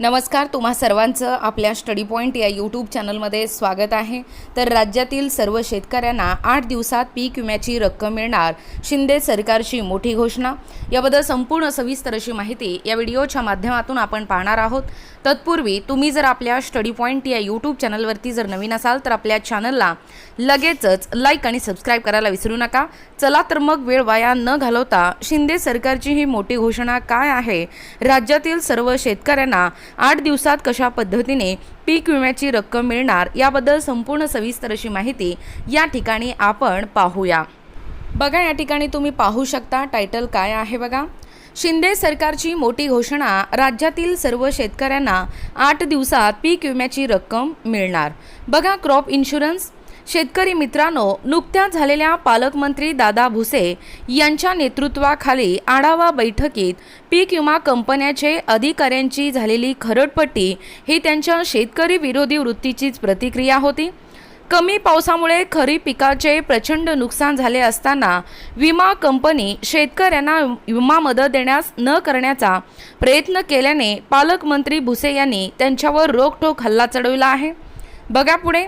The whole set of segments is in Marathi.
नमस्कार तुम्हा सर्वांचं आपल्या स्टडी पॉईंट या यूट्यूब चॅनलमध्ये स्वागत आहे. तर राज्यातील सर्व शेतकऱ्यांना आठ दिवसात पीक विम्याची रक्कम मिळणार शिंदे सरकारची मोठी घोषणा. याबद्दल संपूर्ण सविस्तर अशी माहिती या व्हिडिओच्या माध्यमातून आपण पाहणार आहोत. तत्पूर्वी तुम्ही जर आपल्या स्टडी पॉईंट या यूट्यूब चॅनलवरती जर नवीन असाल तर आपल्या चॅनलला लगेचच लाईक आणि सबस्क्राईब करायला विसरू नका. चला तर मग वेळ वाया न घालवता शिंदे सरकारची ही मोठी घोषणा काय आहे? राज्यातील सर्व शेतकऱ्यांना आठ दिवसात कशा पद्धतीने पीक विम्याची रक्कम मिळणार याबद्दल संपूर्ण सविस्तर अशी माहिती या ठिकाणी आपण पाहूया. बघा या ठिकाणी तुम्ही पाहू शकता टायटल काय आहे बघा. शिंदे सरकारची मोठी घोषणा राज्यातील सर्व शेतकऱ्यांना आठ दिवसात पीक विम्याची रक्कम मिळणार. बघा क्रॉप इन्शुरन्स शेतकरी मित्रांनो नुकत्याच झालेल्या पालकमंत्री दादा भुसे यांच्या नेतृत्वाखाली आढावा बैठकीत पीक विमा कंपन्याचे अधिकाऱ्यांची झालेली खरडपट्टी ही त्यांच्या शेतकरी विरोधी वृत्तीचीच प्रतिक्रिया होती. कमी पावसामुळे खरीप पिकाचे प्रचंड नुकसान झाले असताना विमा कंपनी शेतकऱ्यांना विमा मदत देण्यास न करण्याचा प्रयत्न केल्याने पालकमंत्री भुसे यांनी त्यांच्यावर रोखठोक हल्ला चढविला आहे. बघा पुढे.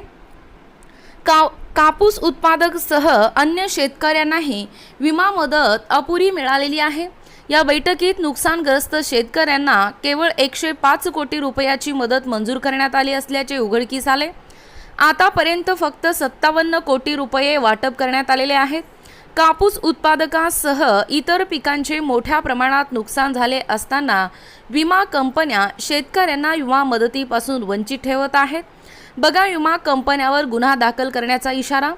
का कापूस उत्पादकसह अन्य शेतकऱ्यांनाही विमा मदत अपुरी मिळालेली आहे. या बैठकीत नुकसानग्रस्त शेतकऱ्यांना केवळ एकशे पाच कोटी रुपयाची मदत मंजूर करण्यात आली असल्याचे उघडकीस आले. आतापर्यंत फक्त सत्तावन्न कोटी रुपये वाटप करण्यात आलेले आहेत. कापूस उत्पादकासह इतर पिकांचे मोठ्या प्रमाणात नुकसान झाले असताना विमा कंपन्या शेतकऱ्यांना विमा मदतीपासून वंचित ठेवत आहेत. बघा विमा कंपन्यावर गुन्हा दाखल करण्याचा इशारा?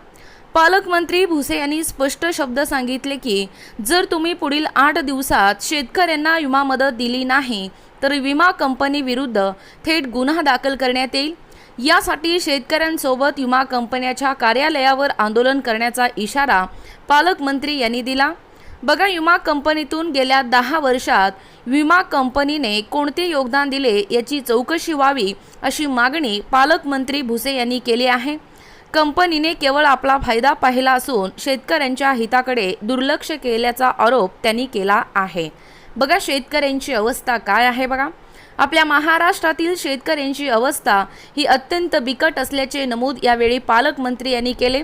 पालकमंत्री भुसे यांनी स्पष्ट शब्द सांगितले की जर तुम्ही पुढील आठ दिवसात शेतकऱ्यांना विमा मदत दिली नाही तर विमा कंपनी विरुद्ध थेट गुन्हा दाखल करण्यात येईल. यासाठी शेतकऱ्यांसोबत विमा कंपन्याच्या कार्यालयावर आंदोलन करण्याचा इशारा पालकमंत्री यांनी दिला. बघा विमा कंपनीतून गेल्या दहा वर्षात विमा कंपनीने कोणते योगदान दिले याची चौकशी व्हावी अशी मागणी पालकमंत्री भुसे यांनी केली आहे. कंपनीने केवळ आपला फायदा पाहिला असून शेतकऱ्यांच्या हिताकडे दुर्लक्ष केल्याचा आरोप त्यांनी केला आहे. बघा शेतकऱ्यांची अवस्था काय आहे बघा. आपल्या महाराष्ट्रातील शेतकऱ्यांची अवस्था ही अत्यंत बिकट असल्याचे नमूद यावेळी पालकमंत्री यांनी केले.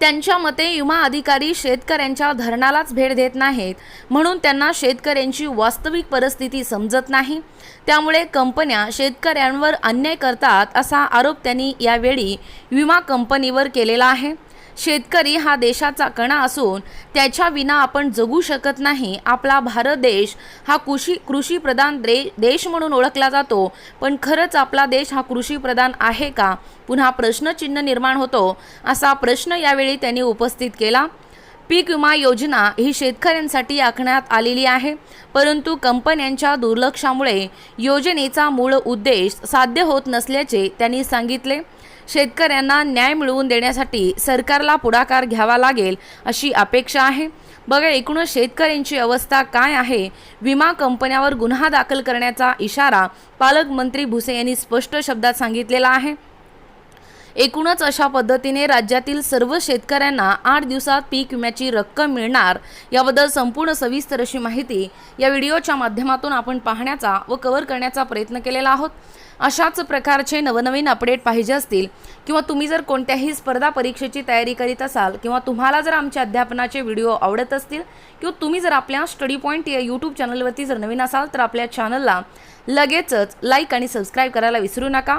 त्यांच्या मते विमा अधिकारी शेतकऱ्यांच्या धरणालाच भेट देत नाहीत. म्हणून त्यांना शेतकऱ्यांची वास्तविक परिस्थिती समजत नाही. त्यामुळे कंपन्या शेतकऱ्यांवर अन्याय करतात असा आरोप त्यांनी यावेळी विमा कंपनीवर केलेला आहे. शेतकरी हा देशाचा कणा असून त्याच्या विना आपण जगू शकत नाही. आपला भारत देश हा कृषी कृषीप्रधान दे देश म्हणून ओळखला जातो. पण खरंच आपला देश हा कृषीप्रधान आहे का? पुन्हा प्रश्नचिन्ह निर्माण होतो. असा प्रश्न यावेळी त्यांनी उपस्थित केला. पीक विमा योजना ही शेतकऱ्यांसाठी आखण्यात आलेली आहे. परंतु कंपन्यांच्या दुर्लक्षामुळे योजनेचा मूळ उद्देश साध्य होत नसल्याचे त्यांनी सांगितले. शेतकऱ्यांना न्याय मिळवून देण्यासाठी सरकारला पुढाकार घ्यावा लागेल अशी अपेक्षा आहे. बघा एकूणच शेतकऱ्यांची अवस्था काय आहे? विमा कंपन्यावर गुन्हा दाखल करण्याचा इशारा पालकमंत्री भुसे यांनी स्पष्ट शब्दात सांगितलेला आहे. एकूणच अशा पद्धतीने राज्यातील सर्व शेतकऱ्यांना आठ दिवसात पीक विम्याची रक्कम मिळणार याबद्दल संपूर्ण सविस्तर अशी माहिती या व्हिडिओच्या माध्यमातून आपण पाहण्याचा व कव्हर करण्याचा प्रयत्न केलेला आहोत. अशाच प्रकारचे नवनवीन अपडेट पाहिजे असतील किंवा तुम्ही जर कोणत्याही स्पर्धा परीक्षेची तयारी करीत असाल किंवा तुम्हाला जर आमच्या अध्यापनाचे व्हिडिओ आवडत असतील किंवा तुम्ही जर आपल्या स्टडी पॉईंट या यूट्यूब चॅनलवरती जर नवीन असाल तर आपल्या चॅनलला लगेचच लाईक आणि सबस्क्राईब करायला विसरू नका.